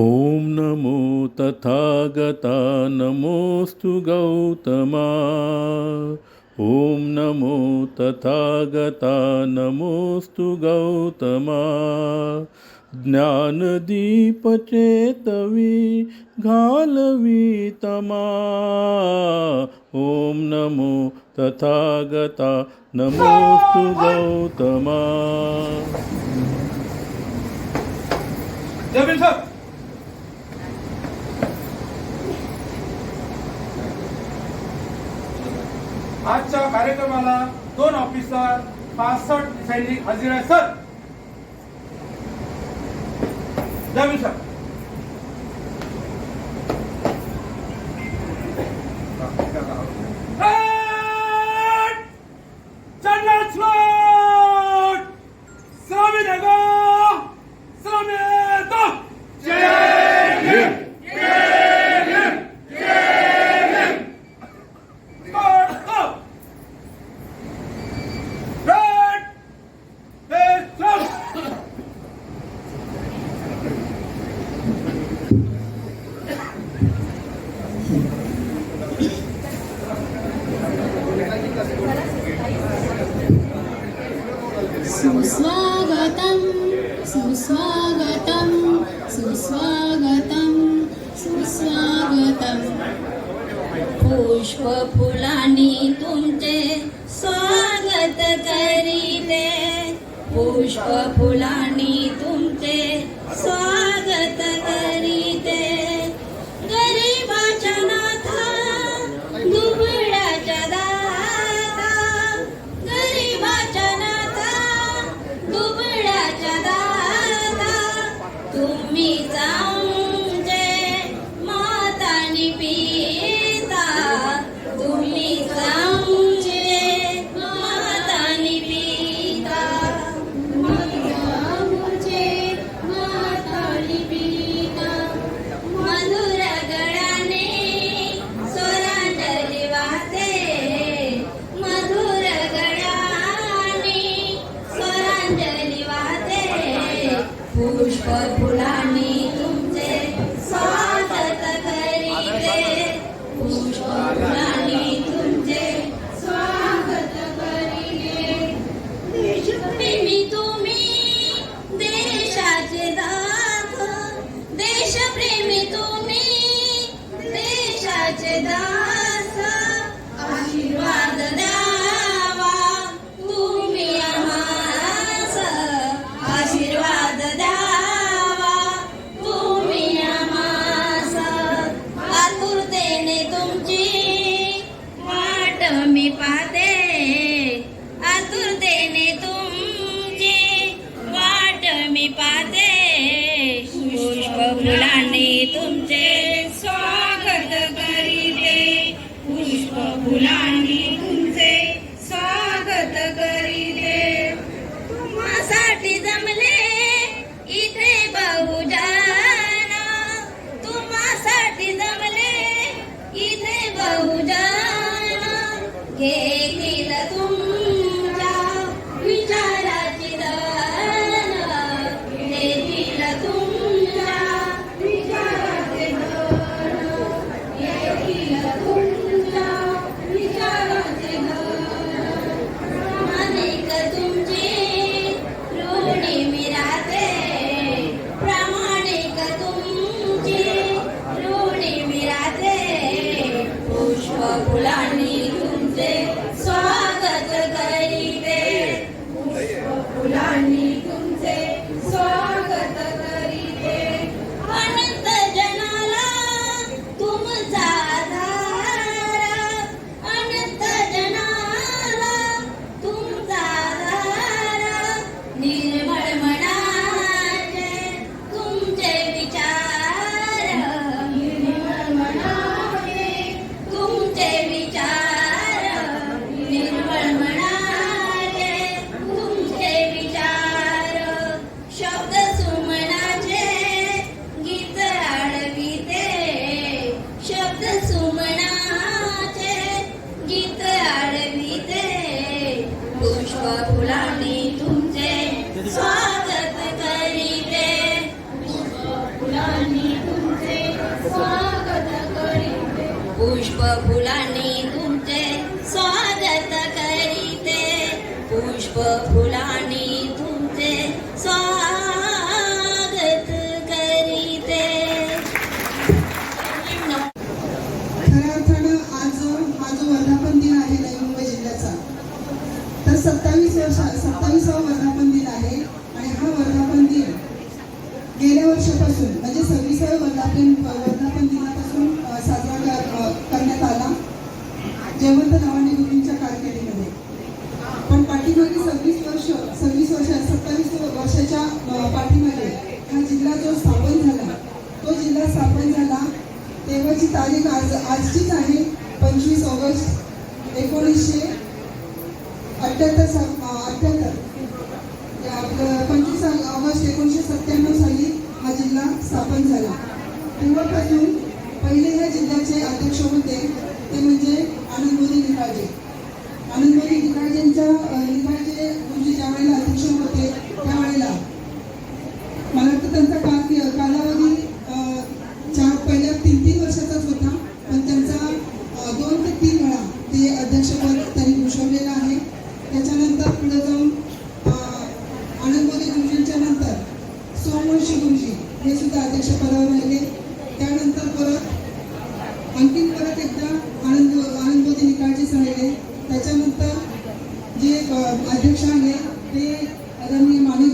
ॐ नमो तथागता नमोऽस्तु गौतमा ॐ नमो तथागता नमोऽस्तु गौतमा ज्ञानदीपचेतवी घालवीतमा ॐ नमो तथागता नमोऽस्तु गौतमा कार्यक्रमाला दोन ऑफिसर पासष्ट सैनिक हजर आहेत. सर! जाऊ सर सुस्वागतं सुस्वागतं सुस्वागतं पुष्प पुष्पफुलानि तुमचे स्वागत करिले पुष्पफुलानि तुमचे अठ्याहत्तर अठ्याहत्तर. आपलं पंचवीस ऑगस्ट एकोणीसशे सत्त्याण्णव साली हा जिल्हा स्थापन झाला. तेव्हापासून पहिले ह्या जिल्ह्याचे अध्यक्ष होते ते म्हणजे आनंदमोदी निकाळजे. आनंदमोदी निकाळजेंच्या निकाळजे गुरुजी ज्यावेळेला आणखीन परत एकदा आनंद आनंदवती निकाळचे सांगितले त्याच्यानंतर जे अध्यक्ष आहे ते आदरणीय माने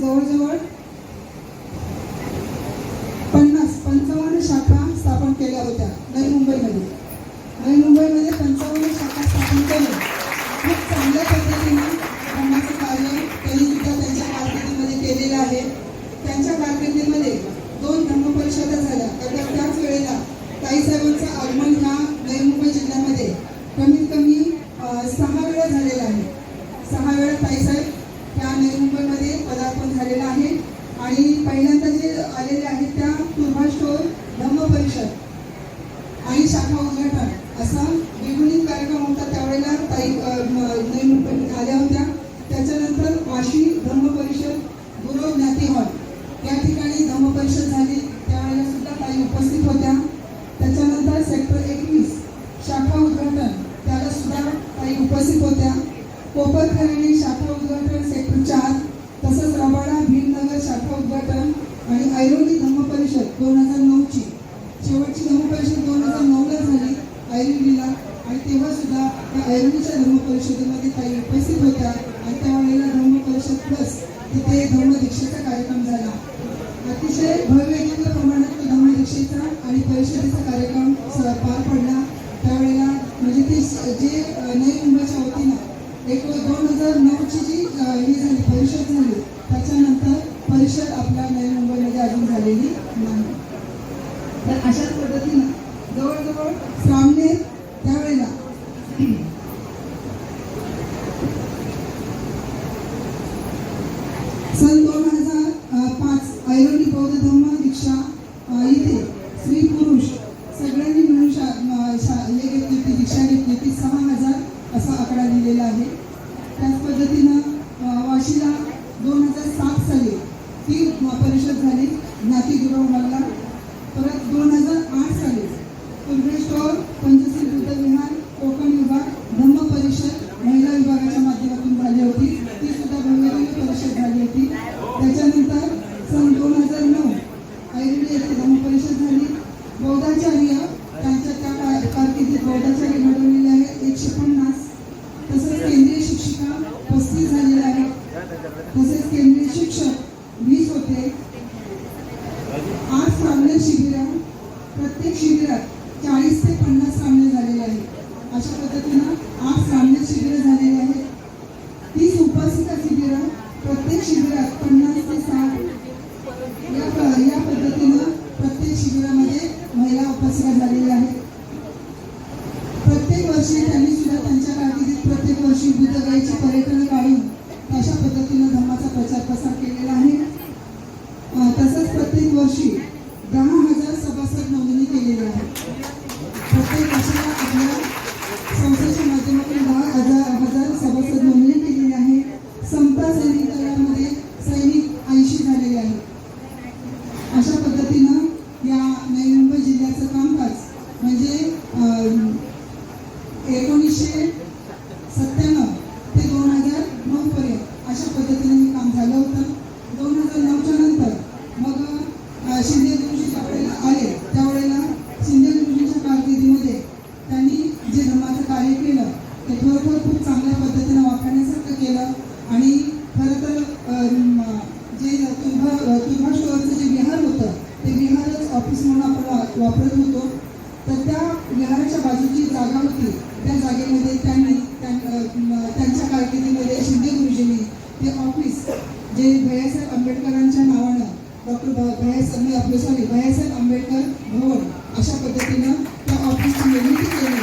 जवळजवळ पन्नास पंचावन्न शाखा स्थापन केल्या होत्या नवी मुंबईमध्ये. काही निवडणूक होत्या. त्याच्यानंतर वाशी धर्म परिषद गुरु ज्ञाती हॉल. या ठिकाणी धर्म परिषद झाली. त्यावेळेला सुद्धा काही उपस्थित होत्या. त्याच्यानंतर सेक्टर एकवीस शाखा उद्घाटन. त्याला सुद्धा काही उपस्थित होत्या. कोपर शाखा उद्घाटन सेक्टर चार. तसंच रबाडा भीमनगर शाखा उद्घाटन आणि ऐरोली धर्म परिषद दोन हजार नऊ परिषदेमध्ये ताई उपस्थित होत्या आणि त्यावेळेला धम्म परिषद प्लस तिथे धम्मदीक्षेचा कार्यक्रम झाला. अतिशय भव्य प्रमाणात धर्म धम्मदीक्षेचा आणि परिषदेचा कार्यक्रम पार पडला. त्यावेळेला म्हणजे ते जे नवी मुंबईच्या वतीनं एक दोन हजार नऊची जी ही झाली परिषद झाली ऐंशीला दोन हजार सात साली ती परिषद झाली. नाती मला हा सामने झालेले आहे अशा पद्धतीनं आज सामने शिबिरं झालेले आहेत. तीस उपस्थित शिबिरं प्रत्येक शिबिरात पन्नास ते साठ या पद्धतीनं प्रत्येक शिबिरामध्ये महिला उपस्थित झालेल्या आहेत अशा पद्धतीनं या नवी मुंबई जिल्ह्याचं कामकाज म्हणजे अं, एकोणीसशे सत्त्याण्णव ते दोन हजार नऊ पर्यंत अशा पद्धतीने हे काम झालं होतं दोन हजार नऊच्या नंतर मग अं, शिंदे गुरुजी ज्या वेळेला आले त्यावेळेला शिंदे गुरुजींच्या कारकिर्दीमध्ये त्यांनी जे धर्माचं कार्य केलं ते खरोखर खूप चांगल्या पद्धतीनं वापरण्यासारखं केलं आणि खरं तर अं, जे तुर्भा तुर्भा शहरचं जे विहार होतं ते विहारच ऑफिस म्हणून आपण वा- वापरत होतो तर त्या विहाराच्या बाजूची जागा होती त्या जागेमध्ये त्यांनी त्यां- अं, त्यांच्या कारकिर्दीमध्ये शिंदे गुरुजींनी ते ऑफिस जे भैयासाहेब आंबेडकरांच्या नावानं डॉक्टर भैयासाहेब आपले सॉरी भैयासाहेब आंबेडकर भवन अशा पद्धतीनं त्या ऑफिसची निर्मिती केली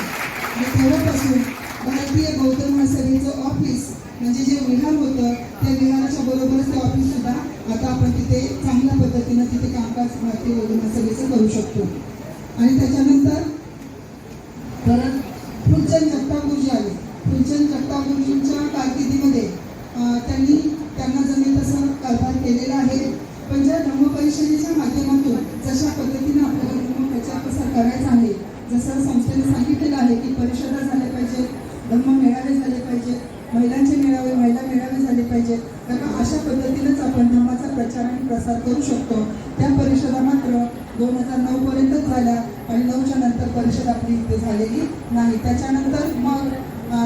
आणि तेव्हापासून भारतीय बौद्ध महासभेचं ऑफिस म्हणजे जे विहार होतं त्या विहाराच्या बरोबरच ते ऑफिस सुद्धा आता आपण तिथे चांगल्या पद्धतीनं तिथे कामकाज भारतीय बौद्ध महासभेचं करू शकतो. आणि त्याच्यानंतर परत फुलचंद जगताप गुरुजी आले फुलचंद जगताप गुरुजींच्या कारकिर्दीमध्ये अं, त्यांनी त्यांना जमेल तसं कारभार केलेला आहे पण ज्या धर्मपरिषदेच्या माध्यमातून जशा पद्धतीनं आपल्याला धर्म प्रचार प्रसार करायचा आहे. जसं संस्थेने सांगितलेलं आहे की परिषदा झाल्या पाहिजे धर्म मेळावे झाले पाहिजे महिलांचे मेळावे महिला मेळावे झाले पाहिजे कारण अशा पद्धतीनंच आपण धम्माचा प्रचार आणि प्रसार करू शकतो. त्या परिषदा मात्र दोन हजार नऊ पर्यंतच झाल्या आणि नऊच्या नंतर परिषद आपली इथे झालेली नाही. त्याच्यानंतर मग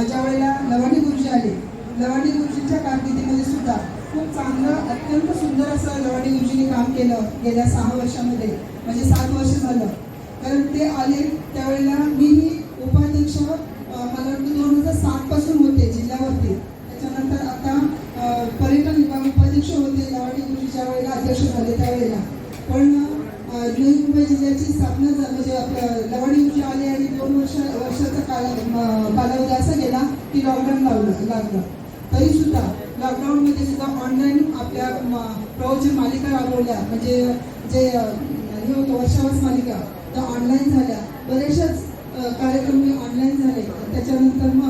ज्या वेळेला लवाणी गुरुजी आले लवाणी गुरुजींच्या कारकिर्दीमध्ये सुद्धा खूप चांगलं अत्यंत सुंदर असं लवाणी गुरुजींनी काम केलं गेल्या सहा वर्षामध्ये. म्हणजे सात वर्ष झालं. कारण ते आले त्यावेळेला मीही उपाध्यक्ष मला वाटतं दोन हजार सात पासून होते जिल्ह्यावरती. त्याच्यानंतर आता पर्यटन विभाग उपाध्यक्ष होते लावाडी गुरुजी ज्या वेळेला अध्यक्ष झाले त्यावेळेला. पण नवी मुंबई जिल्ह्याची स्थापना म्हणजे आपलं लवाडी गुरुजी आले आणि दोन वर्ष वर्षाचा काळ कालावधी असा गेला की लॉकडाऊन लावलं लागलं. तरी सुद्धा लॉकडाऊनमध्ये सुद्धा ऑनलाईन आपल्या प्रवचन मालिका राबवल्या. म्हणजे जे हे होतं वर्षावास मालिका. त्या ऑनलाईन झाल्या. बरेचशाच कार्यक्रम हे ऑनलाईन झाले. त्याच्यानंतर मग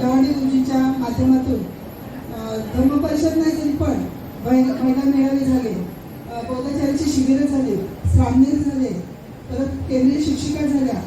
गव्हाणी गुरुजींच्या माध्यमातून धर्म परिषद नाही तरी पण महिला मेळावे झाले. बौद्धाचार्याची शिबिरं झाली. स्वामीर झाले. परत केंद्रीय शिक्षिका झाल्या.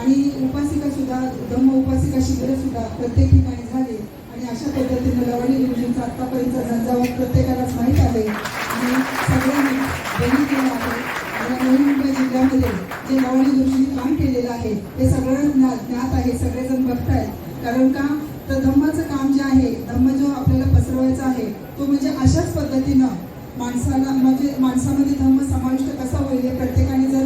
आणि उपासिका सुद्धा धर्म उपासिका शिबिरं सुद्धा प्रत्येक ठिकाणी झाली. आणि अशा पद्धतीने लवणी गुरुजींचा आत्तापर्यंत झंझावात प्रत्येकालाच माहीत आहे. आणि सगळ्यांनी केला आहे. जिल्ह्यामध्ये जे लवणी गुरुजींनी काम केलेलं आहे ते सगळं ज्ञात आहे सगळेजण बघतायत. कारण का? तर धम्माचं काम जे आहे धम्म जो आपल्याला पसरवायचा आहे तो म्हणजे अशाच पद्धतीनं माणसाला म्हणजे माणसामध्ये धम्म समाविष्ट कसा होईल हे प्रत्येकाने जर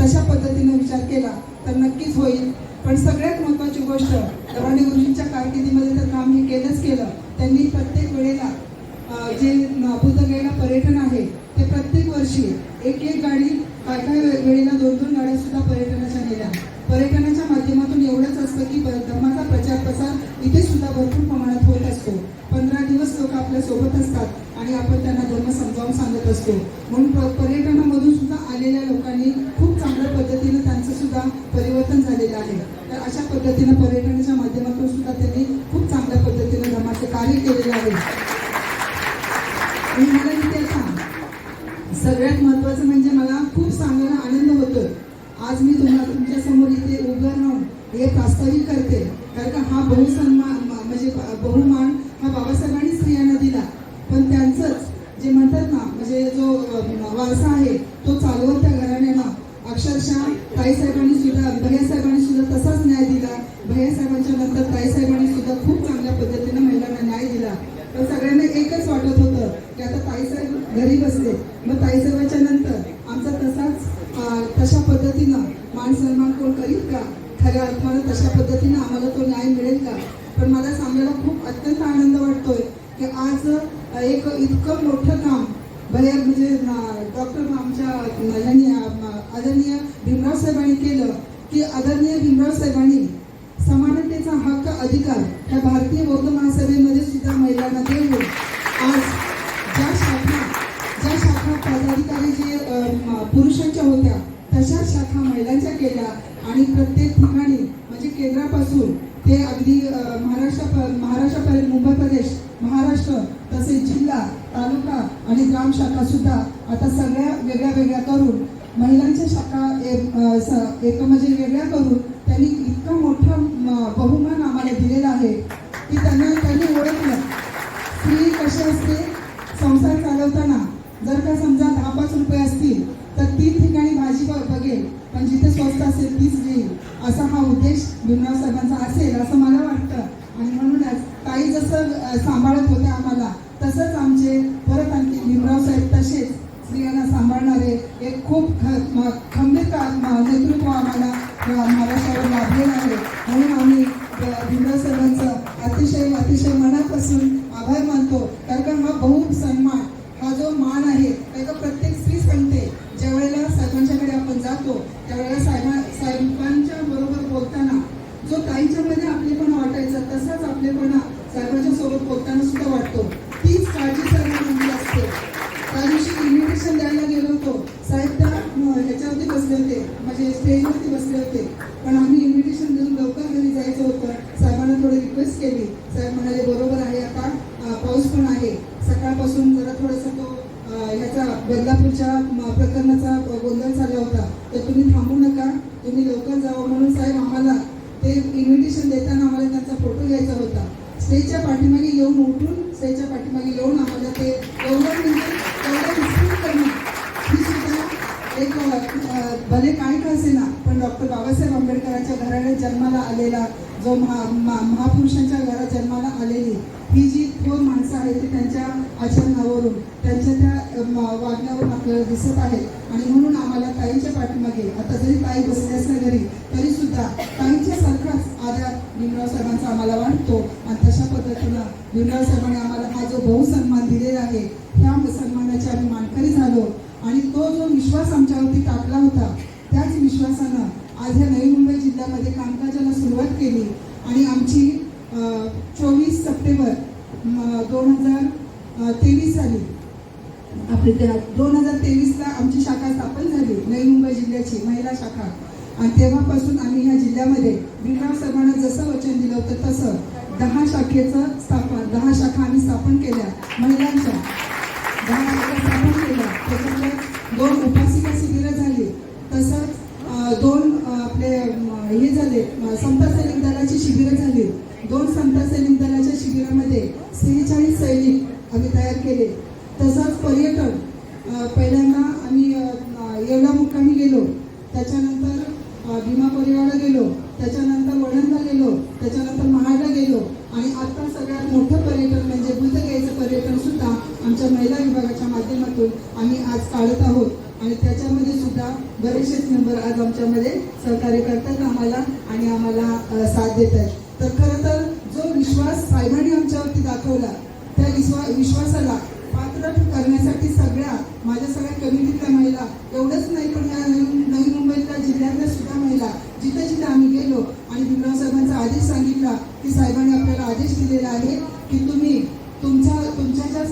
तशा पद्धतीने विचार केला तर नक्कीच होईल. पण सगळ्यात महत्त्वाची गोष्ट रवाणी गुरुजींच्या कारकिर्दीमध्ये तर काम हे केलंच केलं. त्यांनी प्रत्येक वेळेला जे न- पर्यटन आहे ते एक एक गाडी काय काय वेळेला दोन दोन गाड्या सुद्धा पर्यटनाच्या नेल्या. पर्यटनाच्या माध्यमातून एवढंच असतं की धर्माचा प्रचार प्रसार इथे सुद्धा भरपूर प्रमाणात होत असतो. पंधरा दिवस लोक आपल्यासोबत असतात आणि आपण त्यांना धर्म समजावून सांगत असतो. म्हणून पर्यटनामधून सुद्धा आलेल्या लोकांनी खूप चांगल्या पद्धतीनं त्यांचं सुद्धा परिवर्तन झालेलं आहे. तर अशा पद्धतीनं पर्यटनाच्या माध्यमातून सुद्धा त्यांनी खूप चांगल्या पद्धतीनं धर्माचे कार्य केलेलं आहे. मला सगळ्यात महत्त्वाचं म्हणजे मला खूप सांगायला आनंद होतोय. आज मी तुम्हाला तुमच्यासमोर इथे उभं राहून हे प्रास्ताविक करते. कारण का हा बहुसन्मान भीमराव साहेबांनी केलं की आदरणीय भीमराव साहेबांनी समानतेचा हक्क अधिकार ह्या भारतीय बौद्ध महासभेमध्ये सुद्धा महिलांना देऊन आज ज्या शाखा ज्या शाखा पदाधिकारी जे पुरुषांच्या होत्या तशा शाखा महिलांच्या केल्या आणि प्रत्येक ठिकाणी म्हणजे केंद्रापासून ते अगदी महाराष्ट्र महाराष्ट्रापर्यंत मुंबई प्रदेश महाराष्ट्र तसेच जिल्हा तालुका आणि ग्राम शाखा सुद्धा आता सगळ्या वेगळ्या वेगळ्या करून महिलांच्या शाखा एक स- एक म्हणजे वेगळ्या करून त्यांनी इतका मोठा बहुमान आम्हाला दिलेला आहे की त्यांना त्यांनी ओळखलं. स्त्री कशी असते? संसार चालवताना जर का समजा दहा पाच रुपये असतील तर ती ठिकाणी भाजी बघेल. पण जिथे स्वस्त असेल तीच घेईल. असा हा उद्देश भीमराव साहेबांचा असेल असं मला वाटतं. आणि म्हणूनच ताई जसं सांभाळत होत्या आम्हाला तसंच आमचे परत आणखी भीमराव साहेब तसेच स्त्रियांना सांभाळणारे एक खूप खंबीर नेतृत्व आम्हाला महाराष्ट्रावर लाभलेलं आहे. म्हणून आम्ही अ, भीमराव अतिशय अतिशय मनापासून आभार मानतो. कारण का हा बहु सन्मान हा जो मान आहे त्याचा प्रत्येक स्त्री सांगते. ज्या वेळेला साहेबांच्याकडे आपण जातो त्यावेळेला साहेबा साहेबांच्या बरोबर बोलताना जो ताईंच्यामध्ये आपलेपणा वाटायचा तसाच आपलेपणा साहेबांच्या सोबत बोलतो एक भले काय का असेना पण डॉक्टर बाबासाहेब आंबेडकरांच्या घराने जन्माला आलेला जो महा महापुरुषांच्या घरात जन्माला आलेली ही जी थोर माणसं आहेत ती त्यांच्या आचरणावरून त्यांच्या त्या वागण्यावरून आपल्याला दिसत आहे आणि म्हणून आम्हाला ताईंच्या पाठीमागे आता जरी ताई बसले असल्या घरी तरी सुद्धा ताईंच्या सारखाच आदर भीमराव साहेबांचा आम्हाला वाटतो. आणि तशा पद्धतीनं भीमराव साहेबांनी आम्हाला हा जो बहुसन्मान दिलेला आहे त्या सन्मानाचे आम्ही मानकरी झालो. आणि तो जो विश्वास आमच्यावरती टाकला होता त्याच विश्वासानं आज या नवी मुंबई जिल्ह्यामध्ये कामकाजाला सुरुवात केली. आणि आमची चोवीस सप्टेंबर दोन हजार तेवीस साली आपली दोन हजार तेवीसला आमची शाखा स्थापन झाली नवी मुंबई जिल्ह्याची महिला शाखा. आणि तेव्हापासून आम्ही ह्या जिल्ह्यामध्ये भीमराव सर्वांना जसं वचन दिलं होतं तसं दहा शाखेचं स्थापन दहा शाखा आम्ही स्थापन केल्या महिलांच्या. दहा शाखा स्थापन केल्या. त्याच्यामुळे दोन उपासिका शिबिरं झाली. तसंच दोन आपले हे झाले संत सैनिक दलाची शिबिरं झाली. दोन संत सैनिक दलाच्या शिबिरामध्ये सेहेचाळीस सैनिक आम्ही तयार केले. तसंच पर्यटन पहिल्यांदा आम्ही एवढा मुक्कामी गेलो. त्याच्यानंतर भीमा परिवारला गेलो. त्याच्यानंतर वळणला गेलो. त्याच्यानंतर महाडला गेलो. आणि आता सगळ्यात मोठं पर्यटन म्हणजे बुद्धगयाचं पर्यटन सुद्धा आमच्या महिला विभागाच्या माध्यमातून आम्ही आज काढत आहोत. आणि त्याच्यामध्ये सुद्धा बरेचसेच मेंबर आज आमच्यामध्ये सहकार्य करतात. आम्हाला आणि आम्हाला साथ देत आहेत तर खरं तर जो विश्वास साहेबांनी आमच्यावरती दाखवला त्या विश्वा विश्वासाला पात्र करण्यासाठी सगळ्या माझ्या सगळ्या कमिटीतल्या महिला एवढंच नाही पण या नवी मुंबईतल्या जिल्ह्यातल्या सुद्धा महिला जिथे जिथे आम्ही गेलो आणि भीमराव साहेबांचा आदेश सांगितला की साहेबांनी आपल्याला आदेश दिलेला आहे की तुम्ही तुमच्या तुमच्या ज्या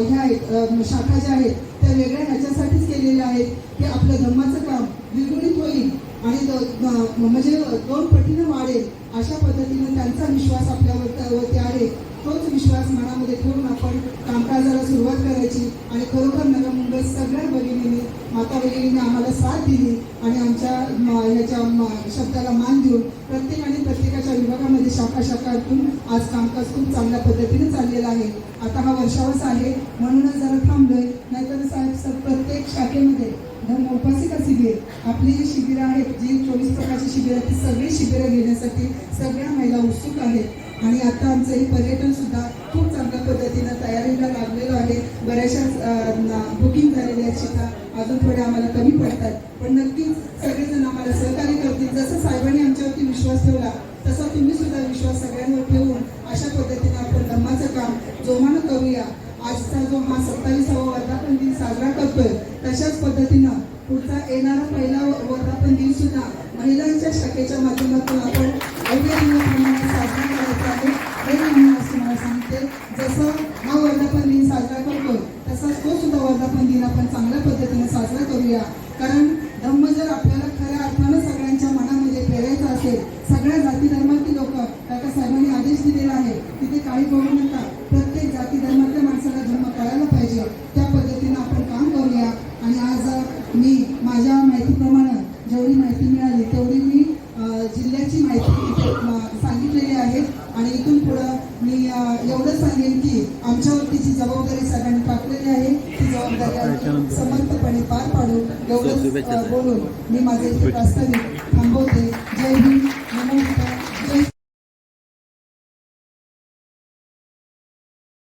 ह्या आहेत शाखा ज्या आहेत त्या वेगळ्या ह्याच्यासाठीच केलेल्या आहेत. की आपलं धर्माचं काम द्विगुणित होईल आणि म्हणजे दोन पटीनं वाढेल अशा पद्धतीने त्यांचा विश्वास आपल्यावर आहे. तोच विश्वास मनामध्ये ठेवून आपण कामकाजाला सुरुवात करायची आणि खरोखर नगर मुंबईत सगळ्या भगिनींनी माता भगिनीने आम्हाला साथ दिली आणि आमच्या याच्या ह्याच्या शब्दाला मान देऊन प्रत्येकाने प्रत्येकाच्या विभागामध्ये शाखा शाखातून आज कामकाज खूप चांगल्या पद्धतीने चाललेलं आहे. आता हा वर्षावस आहे म्हणूनच जरा थांबलोय. नाहीतर साहेब सर प्रत्येक शाखेमध्ये धर्म उपासिका शिबिर. आपली जी शिबिरं आहेत जी चोवीस प्रकारची शिबिरं आहेत ती सगळी शिबिरं घेण्यासाठी सगळ्या महिला उत्सुक आहेत. आणि आता आमचं हे पर्यटन सुद्धा खूप चांगल्या पद्धतीनं तयारीला लागलेलं आहे. बऱ्याचशा बुकिंग झालेल्या आहेत शिका अजून थोडे आम्हाला कमी पडतात. पण नक्कीच सगळेजण आम्हाला सहकार्य करतील. जसं साहेबांनी आमच्यावरती विश्वास ठेवला तसा तुम्ही सुद्धा विश्वास सगळ्यांवर ठेवून अशा पद्धतीने आपण धम्माचं काम जोमानं करूया. आजचा जो हा सत्तावीसावा वर्धापन दिन साजरा करतोय तशाच पद्धतीनं पुढचा येणारा पहिला वर्धापन दिन सुद्धा महिलांच्या शाखेच्या माध्यमातून आपण अवघ्या दिनाप्रमाणे साजरा करायचा आहे हे मी असं मला सांगते जसं हा वर्धापन दिन साजरा करतो तसाच तो सुद्धा वर्धापन दिन आपण चांगल्या पद्धतीने साजरा करूया कारण धम्म जर आपल्याला खऱ्या अर्थानं सगळ्यांच्या मनामध्ये पेरायचा असेल सगळ्या जाती धर्मातील लोक काका साहेबांनी आदेश दिलेला आहे तिथे काही करू